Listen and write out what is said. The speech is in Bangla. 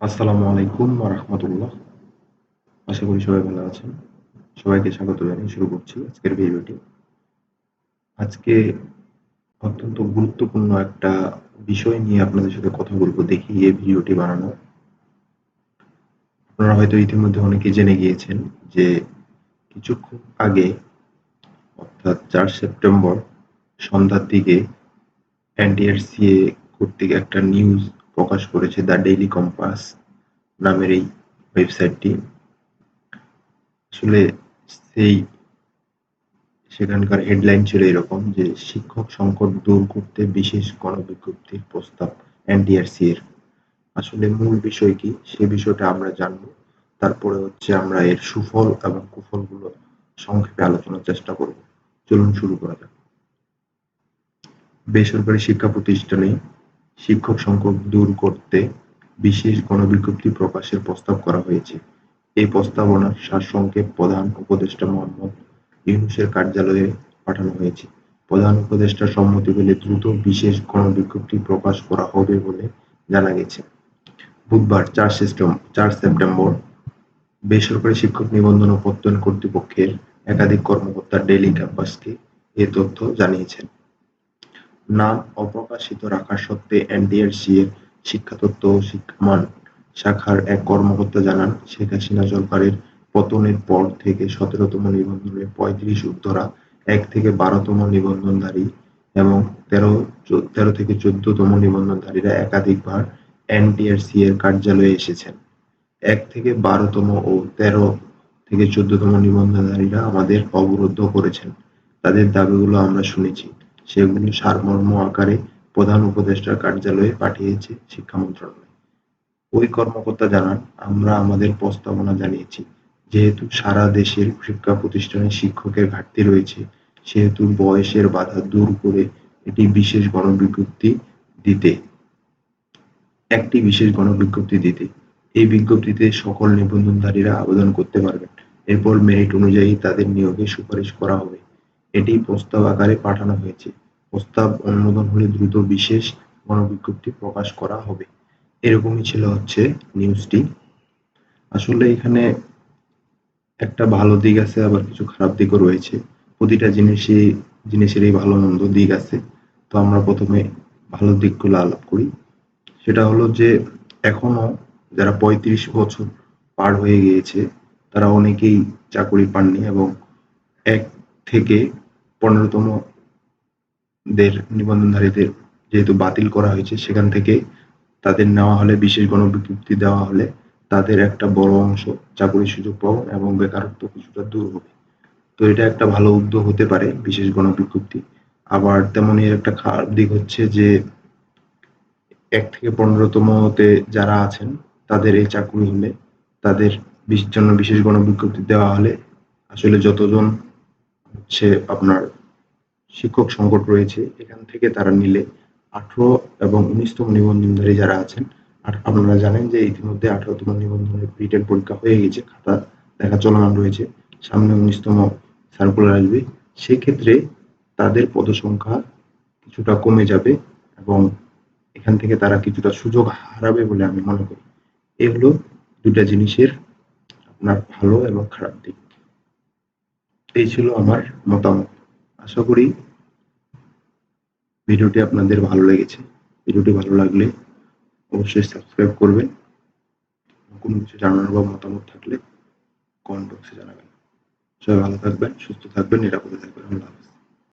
আসসালামু আলাইকুম রাহমাতুল্লাহ। আশা করি সবাই ভালো আছেন। সবাইকে স্বাগত জানিয়ে শুরু করছি আজকের ভিডিওটি। আজকে অত্যন্ত গুরুত্বপূর্ণ একটা বিষয় নিয়ে আপনাদের সাথে কথা বলব, দেখি এই ভিডিওটি বানানো। আপনারা হয়তো ইতিমধ্যে অনেকে জেনে গিয়েছেন যে কিছুক্ষণ আগে, অর্থাৎ চার সেপ্টেম্বর সন্ধ্যার দিকে এনটিআরসিএ কর্তৃক একটা নিউজ প্রকাশ করেছে দ্য ডেইলি কম্পাস নামের এই ওয়েবসাইটটি। আসলে সেই সেখানকার হেডলাইন ছিল এরকম যে শিক্ষক সংকট দূর করতে বিশেষ গণবিজ্ঞপ্তির প্রস্তাব এনডিআরসি এর। আসলে মূল বিষয় কি সে বিষয়টা আমরা জানব। তারপরে হচ্ছে আমরা এর সুফল এবং কুফলগুলো সংক্ষেপে আলোচনার চেষ্টা করব। চলুন শুরু করা যাক। বেসরকারি শিক্ষা প্রতিষ্ঠানে শিক্ষক সংকট দূর করতে বিশেষ গণবিজ্ঞপ্তি প্রকাশের প্রস্তাব করা হয়েছে। এই প্রস্তাবনার সারসংক্ষেপ প্রধান উপদেষ্টা মোহাম্মদ ইউনূসের কার্যালয়ে পাঠানো হয়েছে। প্রধান উপদেষ্টার সম্মতি পেলে দ্রুত বিশেষ গণবিজ্ঞপ্তি প্রকাশ করা হবে বলে জানা গেছে। বুধবার চার সেপ্টেম্বর বেসরকারি শিক্ষক নিবন্ধন ও প্রত্যয়ন কর্তৃপক্ষের একাধিক কর্মকর্তা ডেইলি ক্যাম্পাসকে এ তথ্য জানিয়েছেন। নাম অপ্রকাশিত রাখা সত্ত্বে এনটিআরসি এর শিক্ষাতত্ত্ব ও শিক্ষামান শাখার এক কর্মকর্তা জানান, শেখ হাসিনা সরকারের পতনের পর থেকে সতেরোতম নিবন্ধনের পঁয়ত্রিশ উত্তরা এক থেকে বারোতম নিবন্ধনধারী এবং তেরো থেকে চোদ্দতম নিবন্ধনধারীরা একাধিকবার এনটিআরসি এর কার্যালয়ে এসেছেন। এক থেকে বারোতম ও তেরো থেকে চোদ্দতম নিবন্ধনধারীরা আমাদের অবরুদ্ধ করেছেন। তাদের দাবিগুলো আমরা শুনেছি। সেগুলো সারমর্ম আকারে প্রধান উপদেষ্টার কার্যালয়ে পাঠিয়েছে শিক্ষা মন্ত্রণালয়। ওই কর্মকর্তা জানান, আমরা আমাদের প্রস্তাবনা জানিয়েছি। যেহেতু সারা দেশের শিক্ষা প্রতিষ্ঠানে শিক্ষকের ঘাটতি রয়েছে, সেহেতু বয়সের বাধা দূর করে এটি বিশেষ গণবিজ্ঞপ্তি দিতে একটি বিশেষ গণবিজ্ঞপ্তি দিতে। এই বিজ্ঞপ্তিতে সকল নিবন্ধনধারীরা আবেদন করতে পারবেন। এরপর মেরিট অনুযায়ী তাদের নিয়োগের সুপারিশ করা হবে। এটি প্রস্তাব আকারে পাঠানো হয়েছে। প্রস্তাব অনুমোদন হলে দ্রুত বিশেষ গণবিজ্ঞপ্তি প্রকাশ করা হবে। এরকমই ছিল হচ্ছে নিউজটি। আসলে এখানে একটা ভালো দিক আছে, আবার কিছু খারাপ দিকও রয়েছে। প্রতিটা জিনিসই, জিনিসেরই ভালো মন্দ দিক আছে। তো আমরা প্রথমে ভালো দিকগুলো আলাপ করি। সেটা হলো যে, এখনও যারা পঁয়ত্রিশ বছর পার হয়ে গিয়েছে, তারা অনেকেই চাকরি পাননি এবং এক থেকে পনেরোতম দের নিবন্ধনধারীদের যেহেতু বাতিল করা হয়েছে, সেখান থেকে তাদের নেওয়া হলে, বিশেষ গণবিজ্ঞপ্তি দেওয়া হলে তাদের একটা বড় অংশ চাকরির সুযোগ পাবো এবং বেকারত্ব কিছুটা দূর হবে। তো এটা একটা ভালো উদ্যোগ হতে পারে, বিশেষ গণবিজ্ঞপ্তি। আবার তেমনই একটা খারাপ দিক হচ্ছে যে, এক থেকে পনেরোতমতে যারা আছেন, তাদের এই চাকরি হলে, তাদের জন্য বিশেষ গণবিজ্ঞপ্তি দেওয়া হলে, আসলে যতজন হচ্ছে আপনার শিক্ষক সংকট রয়েছে, এখান থেকে তারা নিলে আঠারো এবং উনিশতম নিবন্ধনধারী যারা আছেন, আর আপনারা জানেন যে ইতিমধ্যে আঠারোতম নিবন্ধনের রিটেন পরীক্ষা হয়ে গেছে, খাতা দেখা চলমান রয়েছে, সামনে উনিশতম সার্কুলার আসবে। সেক্ষেত্রে তাদের পদসংখ্যা কিছুটা কমে যাবে এবং এখান থেকে তারা কিছুটা সুযোগ হারাবে বলে আমি মনে করি। এ হলো দুটা জিনিসের আপনার ভালো এবং খারাপ দিক। এই ছিল আমার মতামত। আশা করি ভিডিওটি আপনাদের ভালো লেগেছে। ভিডিওটি ভালো লাগলে অবশ্যই সাবস্ক্রাইব করবেন। কোনো কিছু জানানোর বা মতামত থাকলে কমেন্ট বক্সে জানাবেন। সবাই ভালো থাকবেন, সুস্থ থাকবেন, নিরাপদে থাকবেন। আল্লাহ হাফিজ।